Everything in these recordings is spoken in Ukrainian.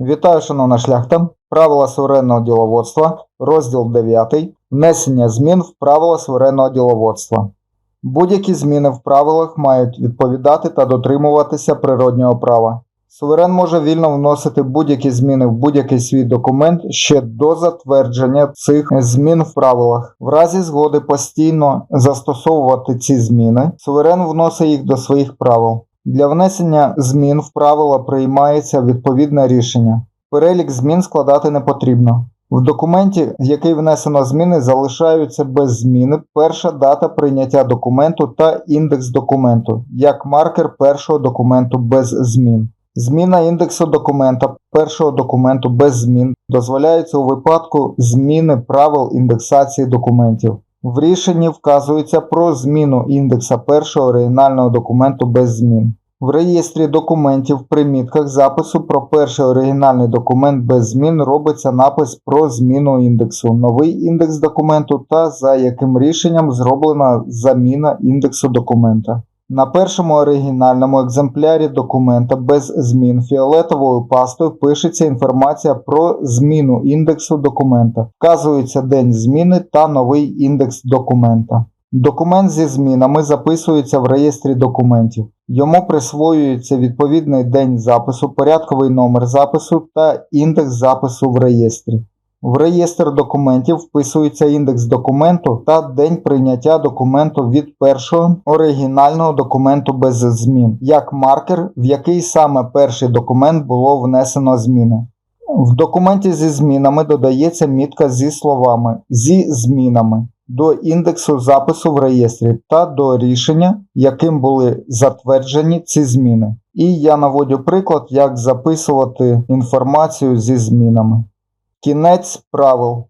Вітаю, шановна шляхта. Правила суверенного діловодства, розділ 9. Внесення змін в правила суверенного діловодства. Будь-які зміни в правилах мають відповідати та дотримуватися природнього права. Суверен може вільно вносити будь-які зміни в будь-який свій документ ще до затвердження цих змін в правилах. В разі згоди постійно застосовувати ці зміни, суверен вносить їх до своїх правил. Для внесення змін в правила приймається відповідне рішення. Перелік змін складати не потрібно. В документі, в який внесено зміни, залишаються без зміни перша дата прийняття документу та індекс документу, як маркер першого документу без змін. Зміна індексу документа першого документу без змін дозволяється у випадку зміни правил індексації документів. В рішенні вказується про зміну індекса першого оригінального документу без змін. В реєстрі документів в примітках запису про перший оригінальний документ без змін робиться напис про зміну індексу, новий індекс документу та за яким рішенням зроблена заміна індексу документа. На першому оригінальному екземплярі документа без змін фіолетовою пастою пишеться інформація про зміну індексу документа, вказується день зміни та новий індекс документа. Документ зі змінами записується в реєстрі документів. Йому присвоюється відповідний день запису, порядковий номер запису та індекс запису в реєстрі. В реєстр документів вписується індекс документу та день прийняття документу від першого оригінального документу без змін, як маркер, в який саме перший документ було внесено зміни. В документі зі змінами додається мітка зі словами зі змінами до індексу запису в реєстрі та до рішення, яким були затверджені ці зміни. І я наводю приклад, як записувати інформацію зі змінами. Кінець правил.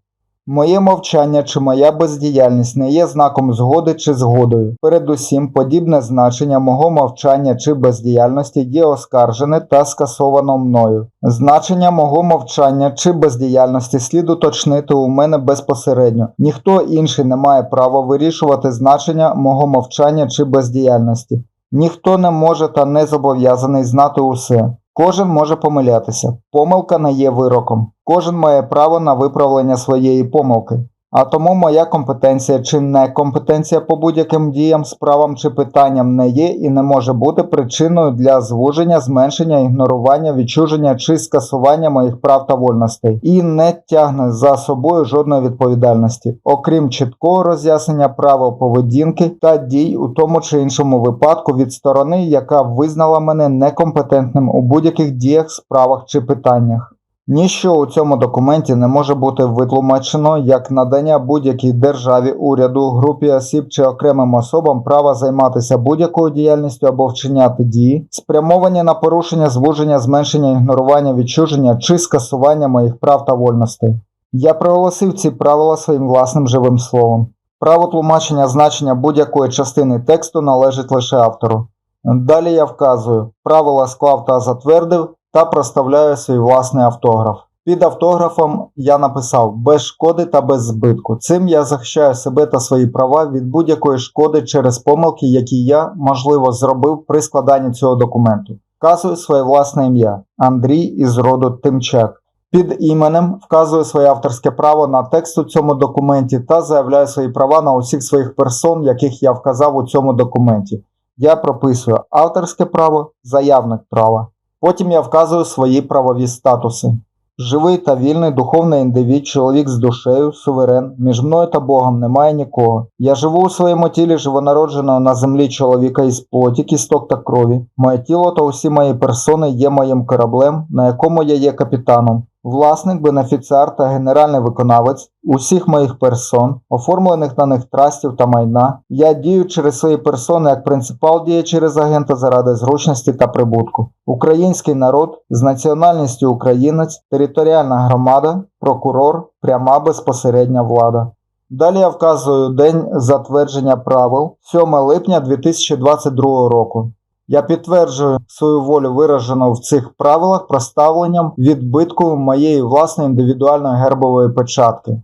Моє мовчання чи моя бездіяльність не є знаком згоди чи згодою. Передусім, подібне значення мого мовчання чи бездіяльності є оскаржене та скасовано мною. Значення мого мовчання чи бездіяльності слід уточнити у мене безпосередньо. Ніхто інший не має права вирішувати значення мого мовчання чи бездіяльності. Ніхто не може та не зобов'язаний знати усе. Кожен може помилятися. Помилка не є вироком. Кожен має право на виправлення своєї помилки. А тому моя компетенція чи некомпетенція по будь-яким діям, справам чи питанням не є і не може бути причиною для звуження, зменшення, ігнорування, відчуження чи скасування моїх прав та вольностей і не тягне за собою жодної відповідальності, окрім чіткого роз'яснення правил поведінки та дій у тому чи іншому випадку від сторони, яка визнала мене некомпетентним у будь-яких діях, справах чи питаннях. Ніщо у цьому документі не може бути витлумачено як надання будь-якій державі, уряду, групі осіб чи окремим особам права займатися будь-якою діяльністю або вчиняти дії, спрямовані на порушення, звуження, зменшення, ігнорування, відчуження чи скасування моїх прав та вольностей. Я проголосив ці правила своїм власним живим словом. Право тлумачення значення будь-якої частини тексту належить лише автору. Далі я вказую, правила склав та затвердив та проставляю свій власний автограф. Під автографом я написав без шкоди та без збитку. Цим я захищаю себе та свої права від будь-якої шкоди через помилки, які я, можливо, зробив при складанні цього документу. Вказую своє власне ім'я Андрій із роду Тимчак. Під іменем вказую своє авторське право на текст у цьому документі та заявляю свої права на усіх своїх персон, яких я вказав у цьому документі. Я прописую авторське право, заявник права. Потім я вказую свої правові статуси. Живий та вільний духовний індивід, чоловік з душею, суверен, між мною та Богом немає нікого. Я живу у своєму тілі живонародженого на землі чоловіка із плоті, кісток та крові. Моє тіло та усі мої персони є моїм кораблем, на якому я є капітаном. Власник, бенефіціар та генеральний виконавець усіх моїх персон, оформлених на них трастів та майна, я дію через свої персони як принципал діє через агента заради зручності та прибутку. Український народ з національністю українець, територіальна громада, прокурор, пряма безпосередня влада. Далі я вказую день затвердження правил 7 липня 2022 року. Я підтверджую свою волю виражену в цих правилах проставленням відбитку моєї власної індивідуальної гербової печатки.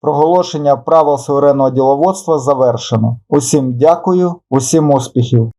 Проголошення правил суверенного діловодства завершено. Усім дякую, усім успіхів!